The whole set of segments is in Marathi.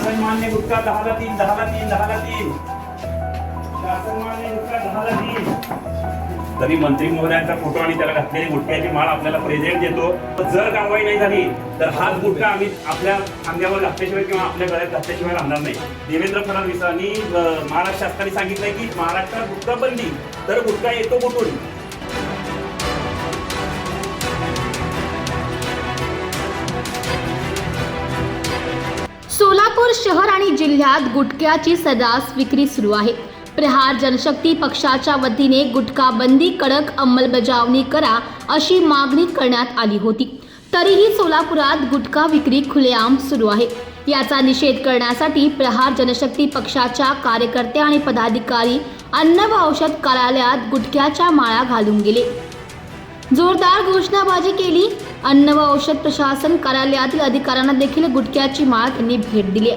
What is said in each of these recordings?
शासन मान्य गुटखा दहाला तीन दहाला तीन दहाला तीन. शासन मान्य गुटखा दहाला तीन. तरी मंत्री महोदयांचा फोटो आणि त्याला घातलेली गुटख्याची माळ आपल्याला प्रेझेंट देतो. जर कारवाई नाही झाली तर हाच गुटखा आम्ही आपल्या खांद्यावर घातल्याशिवाय किंवा आपल्या गळ्यात घातल्याशिवाय राहणार नाही. देवेंद्र फडणवीसांनी महाराष्ट्र शासनाने सांगितलंय की महाराष्ट्रात गुटखा बंदी तर गुटखा येतो कुठून? सोलापूर शहर आणि जिल्ह्यात गुटख्याची सदास विक्री सुरू आहे. प्रहार जनशक्ती पक्षाच्या वतीने गुटखा बंदी कडक अंमलबजावणी करा अशी मागणी करण्यात आली होती. तरीही सोलापुरात गुटखा विक्री खुलेआम सुरू आहे. याचा निषेध करण्यासाठी प्रहार जनशक्ती पक्षाच्या कार्यकर्ते आणि पदाधिकारी अन्न व औषध कार्यालयात गुटख्याच्या माळा घालून गेले. जोरदार घोषणाबाजी केली. अन्न व औषध प्रशासन कार्यालयातील अधिकाऱ्यांना देखील गुटख्याची माळ त्यांनी भेट दिली.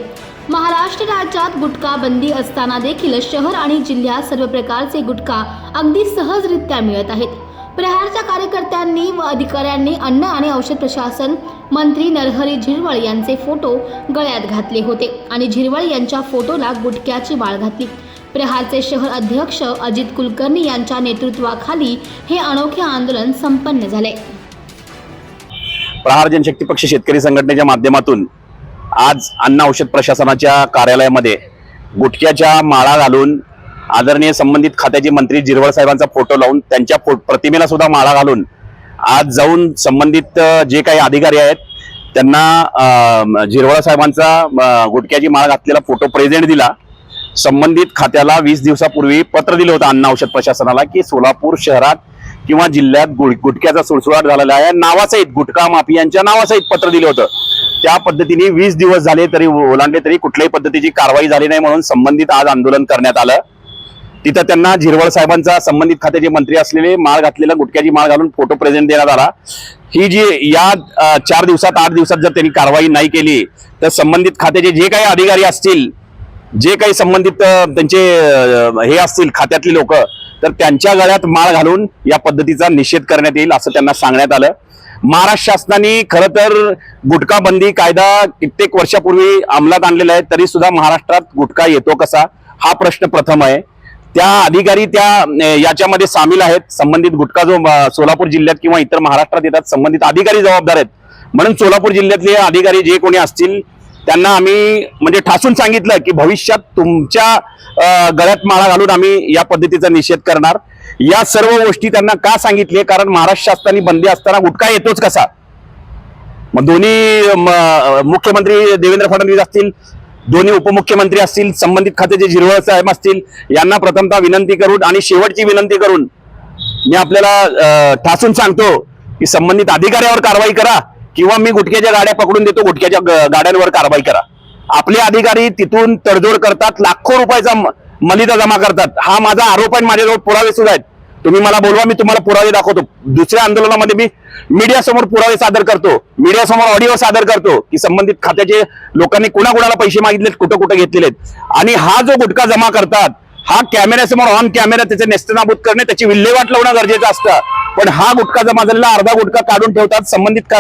महाराष्ट्र राज्यात गुटखा बंदी असताना देखील शहर आणि जिल्ह्यात सर्व प्रकारचे गुटखा अगदी सहजरित्या मिळत आहेत. प्रहारच्या कार्यकर्त्यांनी व अधिकाऱ्यांनी अन्न आणि औषध प्रशासन मंत्री नरहरी झिरवळ यांचे फोटो गळ्यात घातले होते आणि झिरवळ यांच्या फोटोला गुटख्याची माळ घातली. प्रहारचे शहर अध्यक्ष अजित कुलकर्णी यांच्या नेतृत्वाखाली हे अनोखे आंदोलन संपन्न झाले. प्रहार जनशक्ती पक्ष शेतकरी संघटनेच्या माध्यमातून आज अन्न औषध प्रशासनाच्या कार्यालयामध्ये गुटख्याच्या माळा घालून आदरणीय संबंधित खात्याचे मंत्री जिरवळ साहेबांचा फोटो लावून त्यांच्या फो- प्रतिमेला सुद्धा माळा घालून आज जाऊन संबंधित जे काही अधिकारी आहेत त्यांना जिरवळ साहेबांचा गुटख्याची माळ घातलेला फोटो प्रेझेंट दिला. संबंधित खात्याला वीस दिवसापूर्वी पत्र दिलं होतं अन्न औषध प्रशासनाला की सोलापूर शहरात किंवा जिल्ह्यात गुट गुटख्याचा सुळसुळाट झालेला आहे. नावासहित गुटखा माफियांच्या नावासहित पत्र दिलं होतं. त्या पद्धतीने वीस दिवस झाले तरी ओलांडले तरी कुठल्याही पद्धतीची कारवाई झाली नाही म्हणून संबंधित आज आंदोलन करण्यात आलं. तिथं त्यांना झिरवळ साहेबांचा संबंधित खात्याचे मंत्री असलेले माळ घातलेला गुटख्याची माळ घालून फोटो प्रेझेंट देण्यात आला. ही जी या चार दिवसात आठ दिवसात जर त्यांनी कारवाई नाही केली तर संबंधित खात्याचे जे काही अधिकारी असतील जे काही संबंधित त्यांचे हे असतील खात्यातली लोक तर त्यांच्या गळ्यात माळ घालून या पद्धतीचा निषेध करण्यात येईल असं त्यांना सांगण्यात आलं. महाराष्ट्र शासनाने खरं तर गुटखा बंदी कायदा कित्येक वर्षापूर्वी अंमलात आणलेला आहे तरी सुद्धा महाराष्ट्रात गुटखा येतो कसा? हा प्रश्न प्रथम आहे. त्या अधिकारी त्या याच्यामध्ये सामील आहेत. संबंधित गुटखा जो सोलापूर जिल्ह्यात किंवा इतर महाराष्ट्रात येतात संबंधित अधिकारी जबाबदार आहेत. म्हणून सोलापूर जिल्ह्यातले अधिकारी जे कोणी असतील त्यांना आम्ही म्हणजे ठासून सांगितलं की भविष्यात तुमच्या गळ्यात माळा घालून आम्ही या पद्धतीचा निषेध करणार. या सर्व गोष्टी त्यांना का सांगितले? कारण महाराष्ट्र शासनाने बंदी असताना गुटखा येतोच कसा? मग दोन्ही म- मुख्यमंत्री देवेंद्र फडणवीस असतील दोन्ही उपमुख्यमंत्री असतील संबंधित खात्याचे झिरवळ साहेब असतील यांना प्रथमतः विनंती करून आणि शेवटची विनंती करून मी आपल्याला ठासून सांगतो की संबंधित अधिकाऱ्यावर कारवाई करा. किंवा मी गुटख्याच्या गाड्या पकडून देतो गुटख्याच्या गाड्यांवर कारवाई करा. आपले अधिकारी तिथून तडजोड करतात लाखो रुपयाचा मलिदा जमा करतात. हा माझा आरोप आहे माझ्याजवळ पुरावे सुद्धा आहेत. तुम्ही मला बोलवा मी तुम्हाला पुरावे दाखवतो. दुसऱ्या आंदोलनामध्ये मी मीडिया समोर पुरावे सादर करतो. मीडिया समोर ऑडिओ सादर करतो की संबंधित खात्याचे लोकांनी कुणाकुणाला पैसे मागितलेत कुठं कुठं घेतलेत आणि हा जो गुटखा जमा करतात हा कॅमेऱ्यासमोर ऑन कॅमेरा त्याचे नेस्तनाबूत करणे त्याची विल्हेवाट लावणं गरजेचं असतं. पण हा गुटखा जमा झालेला अर्धा गुटखा काढून ठेवतात संबंधित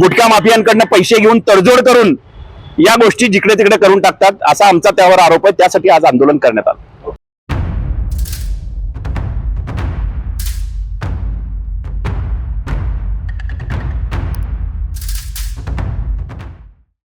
गुटखा माफियांकडनं पैसे घेऊन तडजोड करून या गोष्टी जिकडे तिकडे करून टाकतात असा आमचा त्यावर आरोप आहे. त्यासाठी आज आंदोलन करण्यात आलं.